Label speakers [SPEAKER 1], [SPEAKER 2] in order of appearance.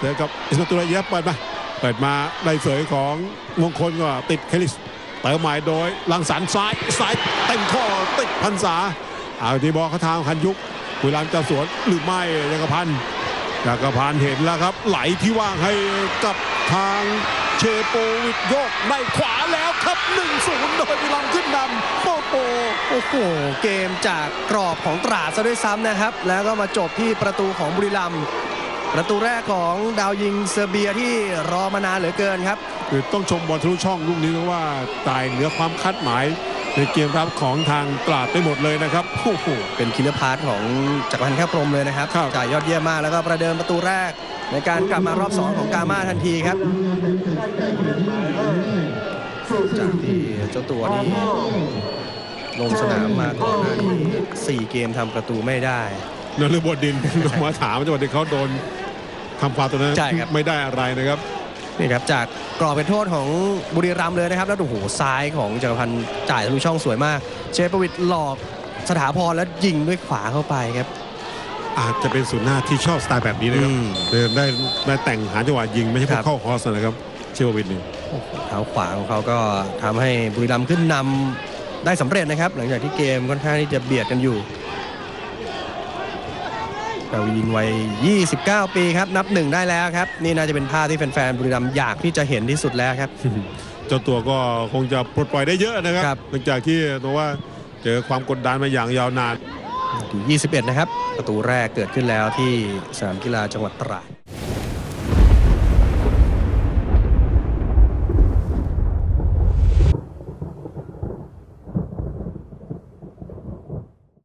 [SPEAKER 1] เจอกับอิสมาตุลาเยฟเปิดมาเปิดมาในเสยของมงคลก็ติดเคลิสเติมหม่โดยลังสรรซ้ายซ้ายเต็มข้อติดพันษาเอาที่บอกเขาทางพันยุกบุรีรัมจะสวนหรือไม่ยังกระพันจักรพันธ์เห็นแล้วครับ ไหลที่ว่างให้กับทางเชโปวิกโยกได้ขวาแล้วครับ1-0โดยบุรีรัมขึ้นนำโปโป
[SPEAKER 2] โอ้โหเกมจากกรอบของตราดซะด้วยซ้ำนะครับ แล้วก็มาจบที่ประตูของบุรีรัมย์ ประตูแรกของดาวยิงเซอร์เบียที่รอมานานเหลือเกินครับ
[SPEAKER 1] คือต้องชมบอลทะลุช่องลูกนี้เพราะว่าตายเหนือความคาดหมายในเกมรับของทางตราดไปหมดเลยนะครับโอ้โห
[SPEAKER 2] เป็นคิลเลอร์พาร์ทของจักรพันธ์แค่พรหมเลยนะครับ
[SPEAKER 1] ครับ
[SPEAKER 2] จ่ายยอดเยี่ยมมากแล้วก็ประเดิมประตูแรก ในการกลับมารอบ 2 ของกามาทันทีครับจากที่เจ้าตัวนี้ลงสนามมาก่อนหน้านี้4เกมทำประตูไม่ได้
[SPEAKER 1] นฤบดินลงมาถามจังหวะที่เขาโดนทำฟาวล์ตัวนั้น
[SPEAKER 2] ใช่ครับ
[SPEAKER 1] ไม่ได้อะไรนะครับ
[SPEAKER 2] นี่ครับจากกรอบเป็นโทษของบุรีรัมย์เลยนะครับแล้วโอ้โหซ้ายของจักรพันธ์จ่ายทะลุช่องสวยมาก เชฟประวิทย์หลอกสถาพรแล้วยิงด้วยขวาเข้าไปครับ
[SPEAKER 1] อาจจะเป็นศูนย์หน้าที่ชอบสไตล์แบบนี้นะครับ
[SPEAKER 2] อืม
[SPEAKER 1] เดินได้ได้แต่งหาจังหวะยิงไม่ใช่พว
[SPEAKER 2] ครั
[SPEAKER 1] ก
[SPEAKER 2] บ
[SPEAKER 1] เข้าคอสนะครับ เชววินนี่
[SPEAKER 2] โอ้โหเท้าขวาของเขาก็ทำให้บุรีรัมย์ขึ้นนำได้สำเร็จนะครับ หลังจากที่เกมค่อนข้างที่จะเบียดกันอยู่ เรายิงวัย 29 ปีครับ นับหนึ่งได้แล้วครับ นี่น่าจะเป็นภาพที่แฟนๆบุรีรัมย์อยากที่จะเห็นที่สุดแล้วครับ
[SPEAKER 1] เจ้าตัวก็คงจะปลดปล่อยได้เยอะนะครับ
[SPEAKER 2] ครับ
[SPEAKER 1] หลังจากที่ตัวว่าเจอความกดดันมาอย่างยาวนาน
[SPEAKER 2] ที่21 นะครับ ประตูแรกเกิดขึ้นแล้วที่สนามกีฬาจังหวัดตราด